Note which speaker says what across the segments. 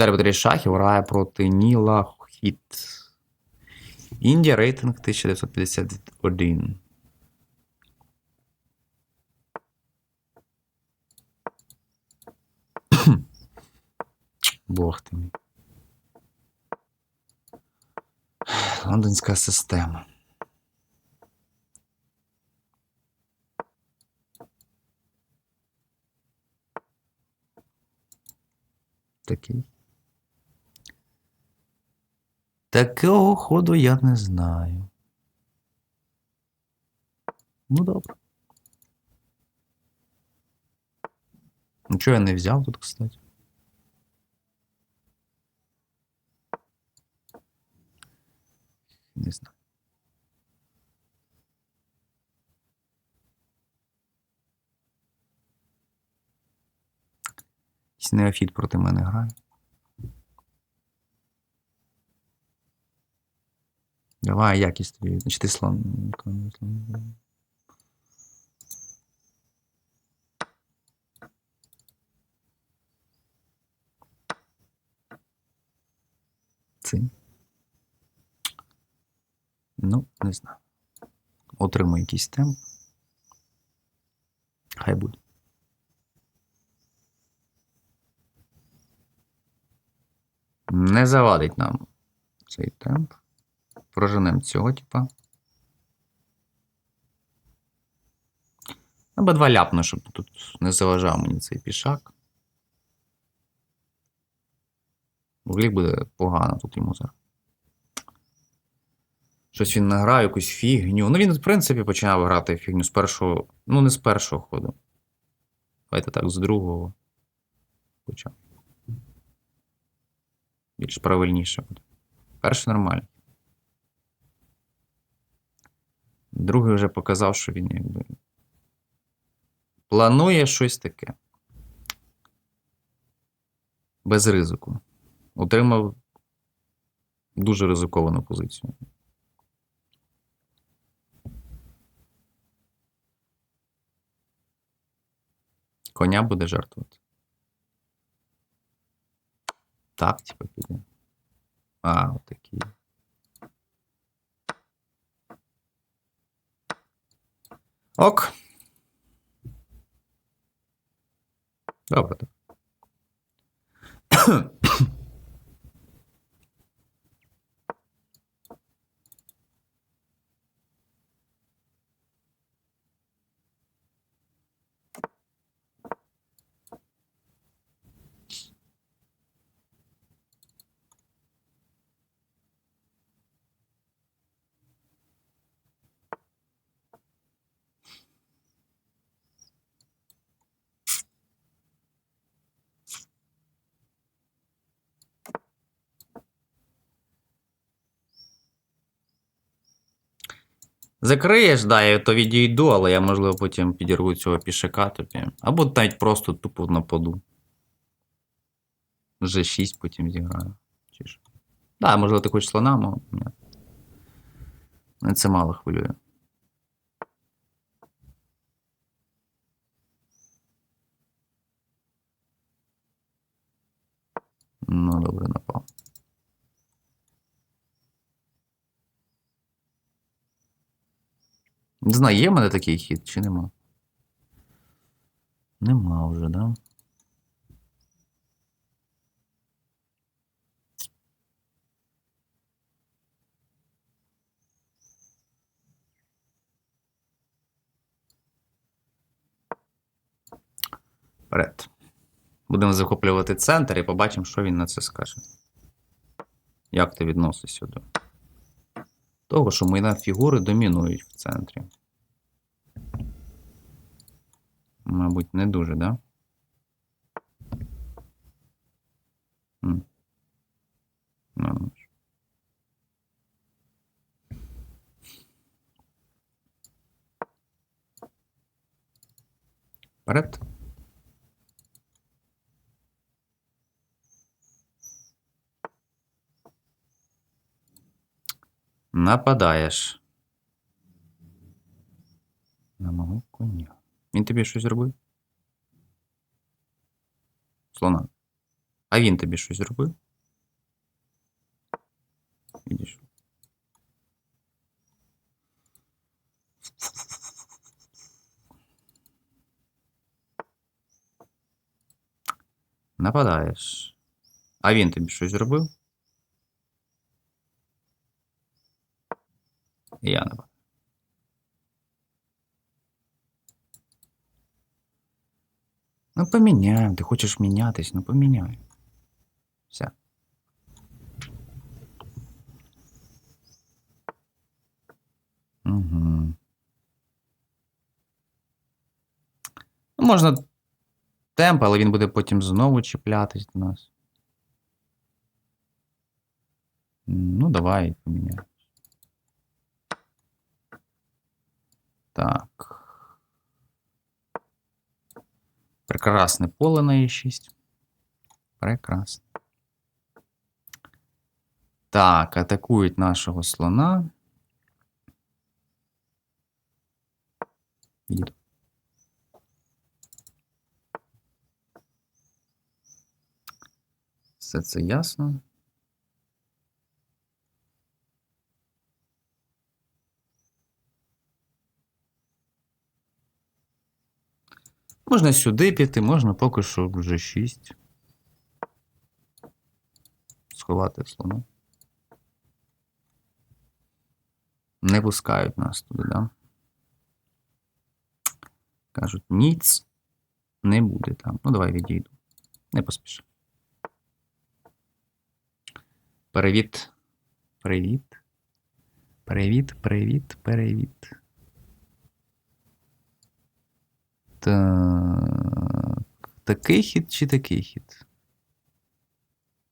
Speaker 1: Віталій Батарій Шахів грає проти Ніла Хіт. Індія рейтинг 1951. Бог ти мій. Лондонська система. Такий. Такого ходу я не знаю. Ну, добре. Нічого я не взяв тут, кстати. Не знаю. Неофіт проти мене грає. Давай, якість тобі. Значить, слон. Це. Ну, не знаю. Отримаю якийсь темп. Хай буде. Не завадить нам цей темп. Проженемо цього, типа. Або два ляпну, щоб тут не заважав мені цей пішак. Взагалі буде погано тут йому зараз. Щось він награє, якусь фігню. Ну, він, в принципі, починав грати фігню з першого. Ну, не з першого ходу. Давайте так, з другого. Почав. Більш правильніше буде. Перший нормально. Другий вже показав, що він якби. Планує щось таке. Без ризику. Отримав дуже ризиковану позицію. Коня буде жертвувати. Так, типа піде. А, отакий. Ок. Добре, так. Закриєш, да, я то відійду, але я, можливо, потім підірву цього пішака тобі. Або навіть просто тупо нападу. Вже 6 потім зіграю. Чи ж. Да, можливо, ти хочеш слона, але ні. Це мало хвилює. Ну, добре, напав. Не знаю, є в мене такий хід чи нема? Нема вже, да? Вперед. Будемо захоплювати центр і побачимо, що він на це скаже. Як ти відносишся до того, що мої фігури домінують в центрі. Мабуть, не дуже, да? Ну, ну. Вперед. Нападаєш. На мого коня. Він тобі щось зробив? Слона. А він тобі щось зробив? Відійшов. Нападаєш. А він тобі щось зробив? Я нападаю. Ну, поміняємо. Ти хочеш мінятись, ну поміняй. Все. Угу. Ну, можна темп, але він буде потім знову чіплятись до нас. Ну, давай поміняємо. Так. Прекрасне поле на Е6. Прекрасно. Так, атакують нашого слона. Все це ясно. Можна сюди піти, можна поки що вже 6. Сховати слона. Не пускають нас туди, да? Кажуть, ніц не буде там. Ну, давай відійду. Не поспішай. Привіт. Привіт. Привіт, привіт, привіт. Так. Такий хід чи такий хід?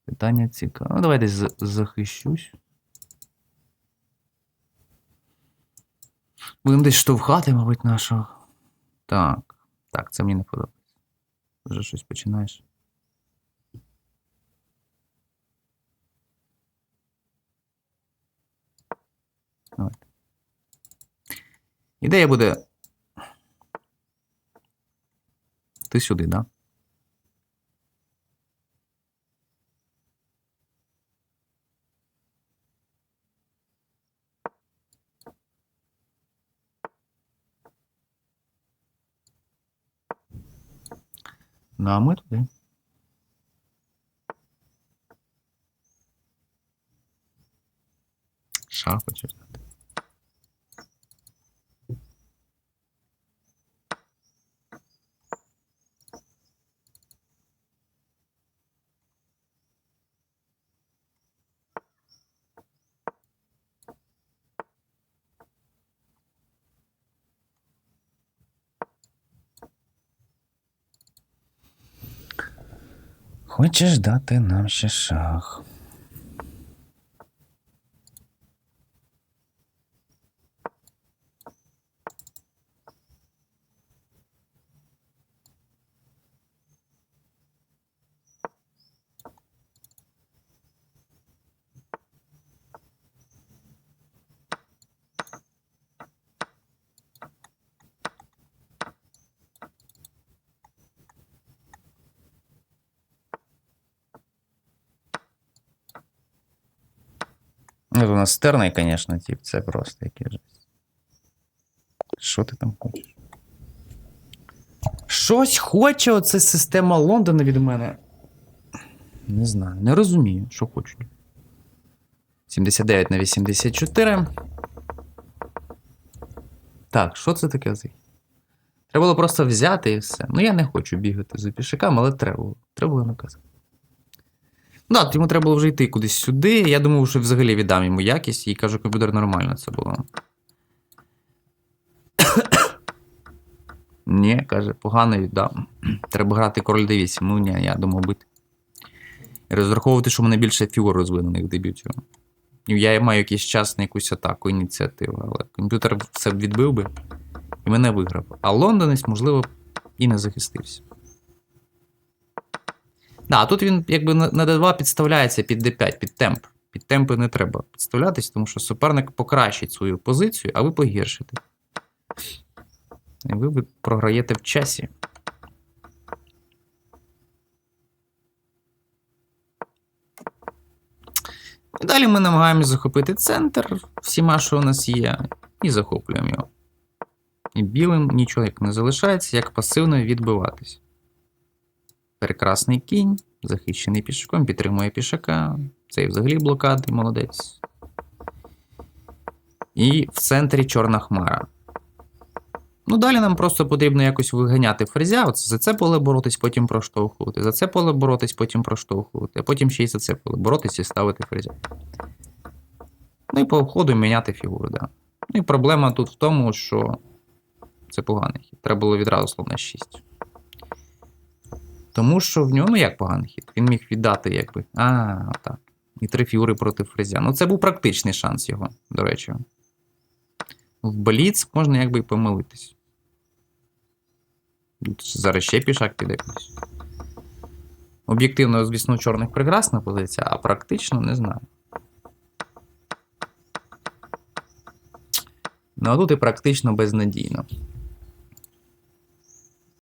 Speaker 1: Питання цікаве. Ну, давай десь захищусь. Будемо десь штовхати, мабуть, нашого. Так. Так, це мені не подобається. Вже щось починаєш. Давайте. Ідея буде. Ти сюди, да? Ну, а ми туди. Хочеш Хочеш дати нам ще шах? Ну, у нас стерний, звісно, тип, це просто який жесть. Що ти там хочеш? Щось хоче оце система Лондона від мене. Не знаю, не розумію, що хочуть. 79 на 84. Так, що це таке за? Треба було просто взяти і все. Ну, я не хочу бігати за пішаками, але треба було. Треба було наказати. Так, йому треба було вже йти кудись сюди. Я думав, що взагалі віддам йому якість і кажу, комп'ютер нормально це було. Ні, каже, погано віддам. Треба грати король d8. Ну ні, я думав бити. І розраховувати, що в мене більше фігур розвинених в дебюті. Я маю якийсь час на якусь атаку, ініціативу, але комп'ютер це відбив би і мене виграв. А лондонець, можливо, і не захистився. Да, тут він якби на на D2 підставляється під D5, під темп. Під темпи не треба підставлятись, тому що суперник покращить свою позицію, а ви погіршите. І ви програєте в часі. І далі ми намагаємося захопити центр всіма, що у нас є, і захоплюємо його. І білим нічого як не залишається, як пасивно відбиватись. Прекрасний кінь, захищений пішаком, підтримує пішака. Цей взагалі блокади, молодець. І в центрі чорна хмара. Ну, далі нам просто потрібно якось виганяти ферзя. От за це поле боротись, потім проштовхувати. За це поле боротись, потім проштовхувати, а потім ще й за це поле боротись і ставити ферзя. Ну і по ходу міняти фігури, да. Ну і проблема тут в тому, що це поганий хід. Треба було відразу слон на 6. Тому що в нього, ну як поганий хід? Він міг віддати, якби. А, так. І три фігури проти фрезя. Ну, це був практичний шанс його, до речі. В Бліц можна якби і помилитись. Зараз ще пішак піде. Об'єктивно, звісно, у чорних прекрасна позиція, а практично не знаю. Ну, а тут і практично безнадійно.